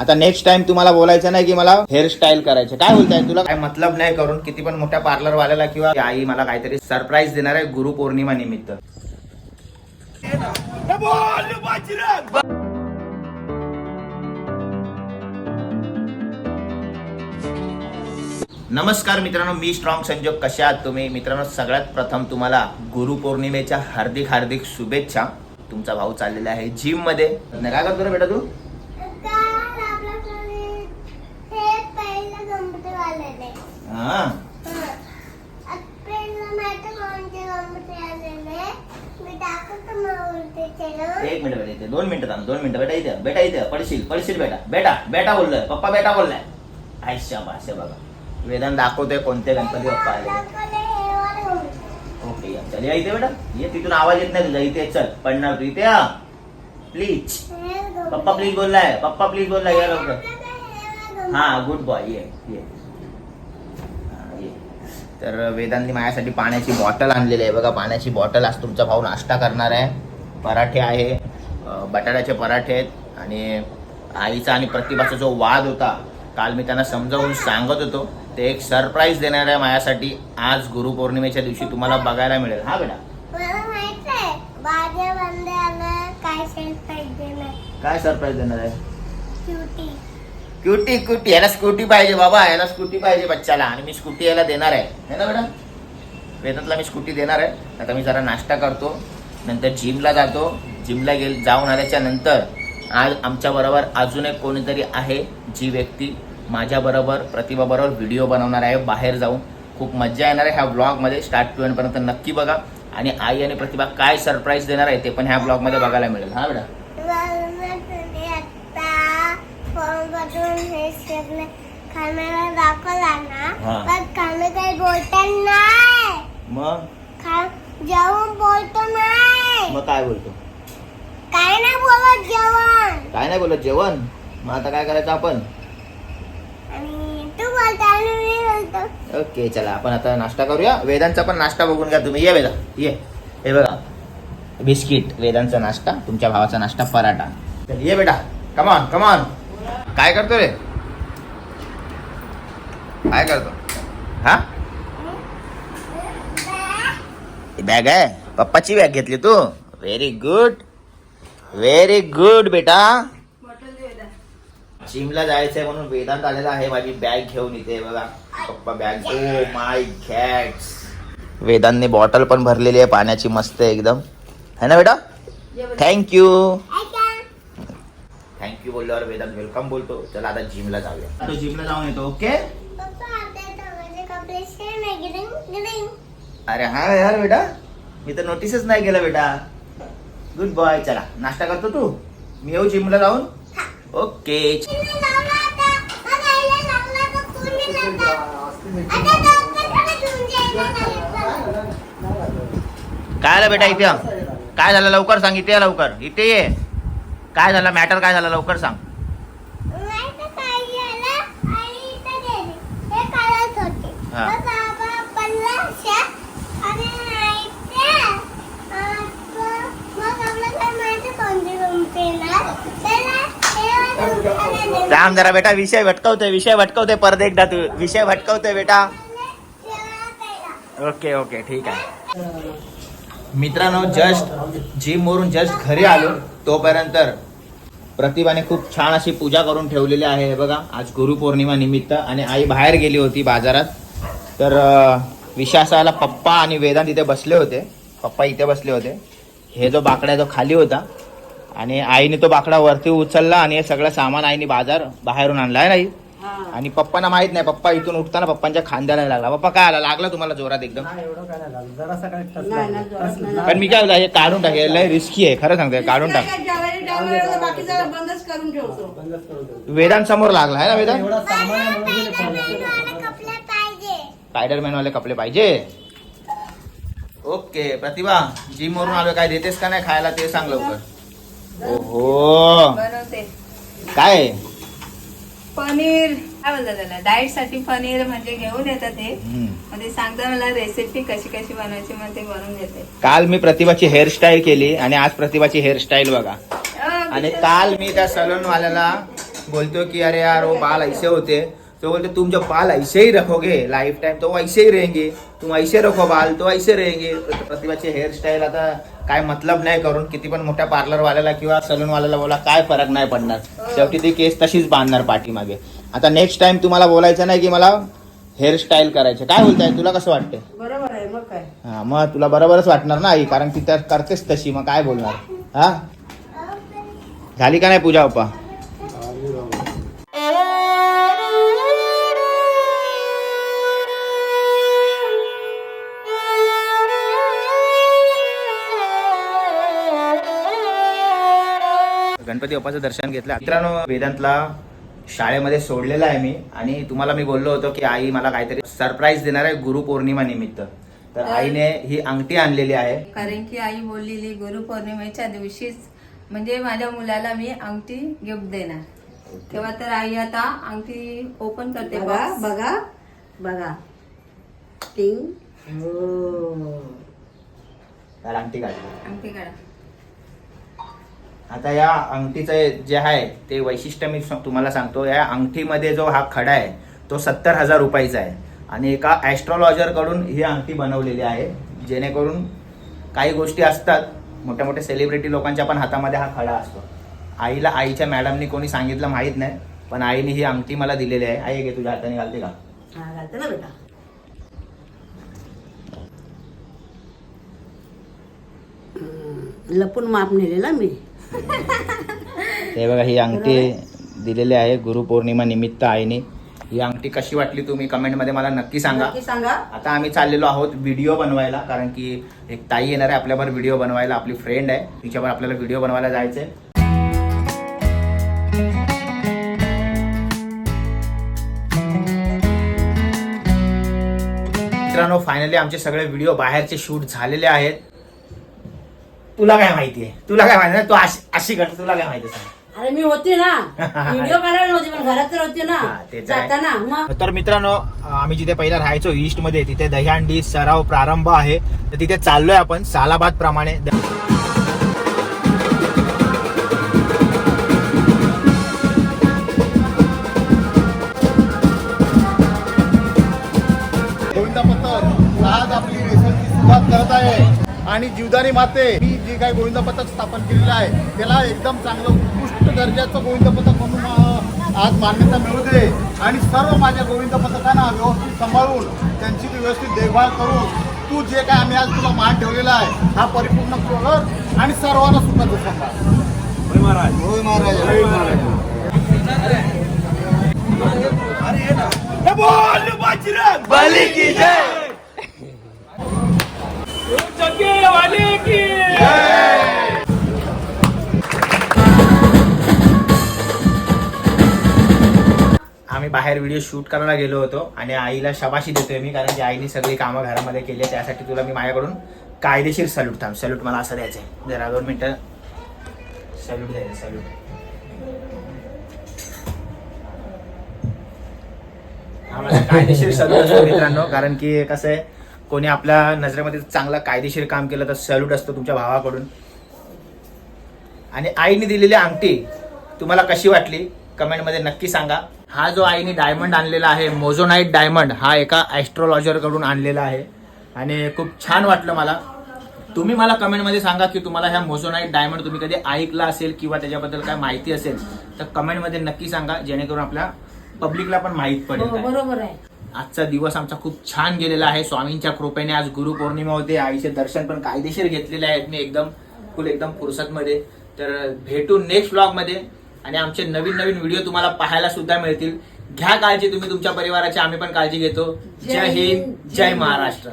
आता next time तुम्हाला बोलायचं नाही की मला हेअरस्टाईल करायचं. काय बोलताय? तुला काय मतलब नाही करून किती पण मोठ्या पार्लर वाल्याला किंवा आई मला काहीतरी सरप्राईज देणार आहे गुरुपौर्णिमा निमित्त. नमस्कार मित्रांनो मी स्ट्रॉंग संजोग. कशा आहात तुम्ही? मित्रांनो सगळ्यात प्रथम तुम्हाला गुरुपौर्णिमेच्या हार्दिक हार्दिक शुभेच्छा. तुमचा भाऊ चाललेला आहे जिममध्ये. काय करतो रे बेटा तू काल आपल्याकडे हे पहिलं कम्प्युटर आलेले हा पहिलं माहिती कोणते कम्प्युटर आलेले मी दाखवतो मग उलटे चलो एक मिनिट बेटा इथे दोन मिनिटं थांब दोन मिनिटं बेटा इथे बेटा इथे पडशील पडशील बेटा बेटा बेटा बोललोय पप्पा बेटा बोललाय आयशा भाषा बघा वेदांत दाखवतोय कोणते गणपती बाप्पा आले ओके या, चल या इथे बेटा ये तिथून आवाज येत नाही तुझा इथे चल पडणार तू इथे या प्लीज पप्पा प्लीज बोललाय पप्पा प्लीज बोललाय या लवकर हा गुड बॉय ये ये. तर वेदांनी माझ्यासाठी पाण्याची बॉटल आणलेली आहे. बघा पाण्याची बॉटल आज तुमचा भाऊ नाश्ता करणार आहे. पराठे आहे बटाट्याचे पराठे आहेत आणि आईचा आणि प्रतिभाचा जो वाद होता काल मी त्यांना समजावून सांगत होतो. ते एक सरप्राईज देणार आहे माझ्यासाठी. आज गुरुपौर्णिमेच्या दिवशी तुम्हाला बघायला मिळेल. हा बेटा. काय सरप्राईज देणार? आहे? क्युटी क्युटी याला स्कूटी पाहिजे बाबा. याला स्कूटी पाहिजे बच्चाला. आणि मी स्कूटी याला देणार आहे. है ना मॅडम वेदातला मी स्कूटी देणार आहे. आता मी जरा नाश्ता करतो. नंतर जिमला जातो. जिमला गेल जाऊन आल्याच्यानंतर आज आमच्याबरोबर अजून एक कोणीतरी आहे जी व्यक्ती माझ्याबरोबर प्रतिभाबरोबर व्हिडिओ बनवणार आहे. बाहेर जाऊन खूप मजा येणार आहे ह्या ब्लॉगमध्ये स्टार्ट टू एंड नक्की बघा. आणि आई आणि प्रतिभा काय सरप्राईज देणार आहे ते पण ह्या ब्लॉगमध्ये बघायला मिळेल. हा बेटा फोन मधून हे सगळे दाखवला ना. पण खाणं काही बोलता नाही. मग? खा जेवण बोलतो नाही. मग काय बोलतो? काय नाही बोलत जेवण. काय नाही बोलत जेवण? मग आता काय करायचं आपण? आणि तू बोलतो आणि मी बोलतो. ओके चला आपण आता नाश्ता करूया. वेदांचा पण नाश्ता बघून घ्या तुम्ही. ये वेदा ये. हे बघा. बिस्किट वेदांचा नाश्ता तुमच्या भावाचा नाश्ता पराठा. चल, ये बेटा. कमॉन कमॉन काय करतो रे? काय करतो? हा? बॅग आहे. पप्पाची बॅग घेतली तू. व्हेरी गुड व्हेरी गुड बेटा. जिमला जायचंय म्हणून वेदांत आलेला आहे. माझी बॅग घेऊन इथे बघा. पप्पा बॅग. ओ माय गॅड्स वेदांतने बॉटल पण भरलेली आहे. पाण्याची मस्त आहे एकदम. है ना बेटा? थँक्यू थँक्यू बोलल्यावर वेदांत वेलकम बोलतो. चला आता जिमला जाऊया. तो जिमला जाऊन येतो ओके पप्पा आता माझे कपडे सेम आहे. ग्रीन ग्रीन अरे हा यार बेटा मी तर नोटीसच नाही केलं बेटा. गुड बॉय चला. नाश्ता करतो तू? मी येऊ जिमला जाऊन? ओके काय झालं बेटा इथे. काय झालं? लवकर सांग इथे ये लवकर. इथे ये. काय झालं? मॅटर काय झालं? लवकर सांग. हे हा. हे थांब जरा बेटा विषय भटकवतोय विषय भटकवतोय परत एकदा तू. विषय भटकवतोय बेटा. ओके ओके ठीक आहे. मित्रांनो जस्ट जिम वरून जस्ट घरी आलो. तोपर्यंत प्रतिभाने खूप छान अशी पूजा करून ठेवलेली आहे. हे बघा आज गुरुपौर्णिमा निमित्त आणि आई बाहेर गेली होती बाजारात. तर विश्वासाला आला पप्पा आणि वेदांत इथे बसले होते. पप्पा इथे बसले होते. हे जो बाकडा आहे तो खाली होता. आणि आईने तो बाकडा वरती उचलला आणि हे सगळं सामान आईने बाजार बाहेरून आणला आहे नाही आणि पप्पांना माहीत नाही पप्पा इथून उठताना पप्पांच्या खांद्याला लागला पप्पा काय आला लागला तुम्हाला जोरात एकदम. पण मी काय बोलतो, हे काढून टाक लय रिस्की आहे खरं सांगतोय काढून टाक. ज्वारी टाकल्यावर बाकीचा बंदच करून ठेवतो. बंदच करून ठेवतो. वेदांत समोर लागला आहे ना वेदांत? वाले कपडे पाहिजे. ओके प्रतिभा जिम वरून आलो काय देतेस का नाही? खायला ते सांग लवकर. ओहो. बनवते. काय? पनीर. काय बोलतात त्याला? डाएटसाठी पनीर म्हणजे घेऊन येतात ते. मग ते सांगता मला रेसिपी कशी कशी बनवायची मग ते बनवून देते. काल मी प्रतिभाची हेअरस्टाईल केली आणि आज प्रतिभाची हेअरस्टाईल बघा. आणि काल मी त्या सलून वाल्याला बोलतो कि अरे यार वो बाल ऐसे होते. तो बोलते तुम जब बाल ऐसे ही रखोगे लाइफ टाइम तो वैसे ही रहेंगे। तुम ऐसे रखो बाल तो ऐसे रहेंगे। प्रतिभाचे हेअरस्टाईल आता काय मतलब नाही करून किती पण मोठ्या पार्लर वाल्याला किंवा सलून वाल्याला बोला काय फरक नाही पडणार. शेवटी ती केस तशीच बांधणार पाठीमागे. आता नेक्स्ट टाइम तुम्हाला बोलायचं नाही की मला हेअरस्टाईल करायचं. काय बोलताय? तुला कसं वाटतंय? बरोबर आहे मग काय? हा मग तुला बरोबरच वाटणार ना आई कारण ती तर करतेच तशी. मग काय बोलणार? हा? झाली का नाही पूजा पप्पा? गणपती बाप्पाचं दर्शन घेतलं. मित्रांनो वेदांतला शाळेमध्ये सोडलेला आहे मी आणि तुम्हाला मी बोललो होतो की आई मला काहीतरी सरप्राईज देणार आहे गुरुपौर्णिमा निमित्त. तर आईने ही अंगठी आणलेली आहे. कारण की आई बोललेली गुरुपौर्णिमेच्या दिवशीच म्हणजे माझ्या मुलाला मी अंगठी गिफ्ट देणार. तेव्हा तर आई आता अंगठी ओपन करते बघा. बघा बघा. टिंग हो. तर अंगठी काढली. अंगठी काढा आता या अंगठीचं जे आहे ते वैशिष्ट्य मी तुम्हाला सांगतो या अंगठीमध्ये जो हा खडा आहे तो सत्तर हजार रुपयाचा आहे. आणि एका ॲस्ट्रॉलॉजरकडून ही अंगठी बनवलेली आहे जेणेकरून काही गोष्टी असतात मोठ्या मोठ्या सेलिब्रिटी लोकांच्या पण हातामध्ये हा खडा असतो. आईला आईच्या मॅडमनी कोणी सांगितलं माहीत नाही पण आईने ही अंगठी मला दिलेली आहे. आई घे तुझ्या हाताने घालते का? घालते ना बेटा. लपून माप नेलेला मी. हे बघा ही अंगठी दिलेली आहे गुरुपौर्णिमा निमित्त आईने. ही अंगठी कशी वाटली तुम्ही कमेंटमध्ये मला नक्की सांगा. नक्की सांगा. आता आम्ही चाललेलो आहोत व्हिडिओ बनवायला कारण की एक ताई येणार आहे आपल्यावर व्हिडिओ बनवायला आपली फ्रेंड आहे. तिच्यावर आपल्याला व्हिडिओ बनवायला जायचंय. मित्रांनो फायनली आमचे सगळे व्हिडिओ बाहेरचे शूट झालेले आहेत. तुला काय माहिती आहे? तुला काय माहिती आहे? तू अशी अशी कर तुला काय माहिती आहे सांग. अरे मी होते ना. व्हिडिओ काढायला नव्हती पण घरात तर होते ना. ते तर आहे. जाताना मग? तर मित्रांनो आम्ही जिथे पहिला राहायचो ईस्टमध्ये तिथे दह्यांडी सराव प्रारंभ आहे. तर तिथे चाललोय आपण सालाबाद प्रमाणे. गोविंदा पथक आज आपली रेशनची सुरुवात करत आहे. आणि जीवदानी माते मी जे काही गोविंदा पथक स्थापन केलेलं आहे त्याला एकदम चांगलं उत्कृष्ट दर्जाचं गोविंदा पथक म्हणून आज मान्यता मिळू दे. आणि सर्व माझ्या गोविंदा पथकांना व्यवस्थित सांभाळून त्यांची ती व्यवस्थित देखभाल करून तू जे काय आम्ही आज तुला मान ठेवलेला आहे हा परिपूर्ण कर आणि सर्वांना सुखाचं सांभाळ. होय महाराज. होय महाराज. आम्ही बाहेर व्हिडिओ शूट करायला गेलो होतो आणि आईला शबाशी देतोय मी कारण की आईने सगळी कामं घरामध्ये केली त्यासाठी तुला मी माझ्याकडून कायदेशीर सल्यूट थांब. सल्यूट मला असं द्यायचंय. जरा दोन मिनटं. सल्यूट द्यायचं सल्यूट आम्हाला कायदेशीर सल्यूट असतो मित्रांनो कारण की कसं आहे कोणी आपल्या नजरेमध्ये चांगलं कायदेशीर काम केलं तर सल्यूट असतो तुमच्या भावाकडून. आणि आईने दिलेली अंगठी तुम्हाला कशी वाटली? कमेंटमध्ये नक्की सांगा. हा जो आईने डायमंड आणलेला आहे मोझोनाईट डायमंड हा एका ॲस्ट्रोलॉजरकडून आणलेला आहे. आणि खूप छान वाटलं मला. तुम्ही मला कमेंटमध्ये सांगा की तुम्हाला ह्या मोझोनाईट डायमंड तुम्ही कधी ऐकला असेल किंवा त्याच्याबद्दल काय माहिती असेल तर कमेंटमध्ये नक्की सांगा जेणेकरून आपल्या पब्लिकला पण माहीत हो पडेल काय. बरोबर आहे. आजचा दिवस आमचा खूप छान गेलेला आहे. स्वामींच्या कृपेने आज गुरुपौर्णिमा होते. आईचे दर्शन पण कायदेशीर घेतलेले आहेत. मी एकदम फुल एकदम फुरसतमध्ये. तर भेटू नेक्स्ट ब्लॉगमध्ये. आणि आमचे नवीन नवीन व्हिडिओ तुम्हाला पाहायला सुद्धा मिळतील. घ्या काळजी तुम्ही तुमच्या परिवाराची आम्ही पण काळजी घेतो. जय हिंद जय महाराष्ट्र.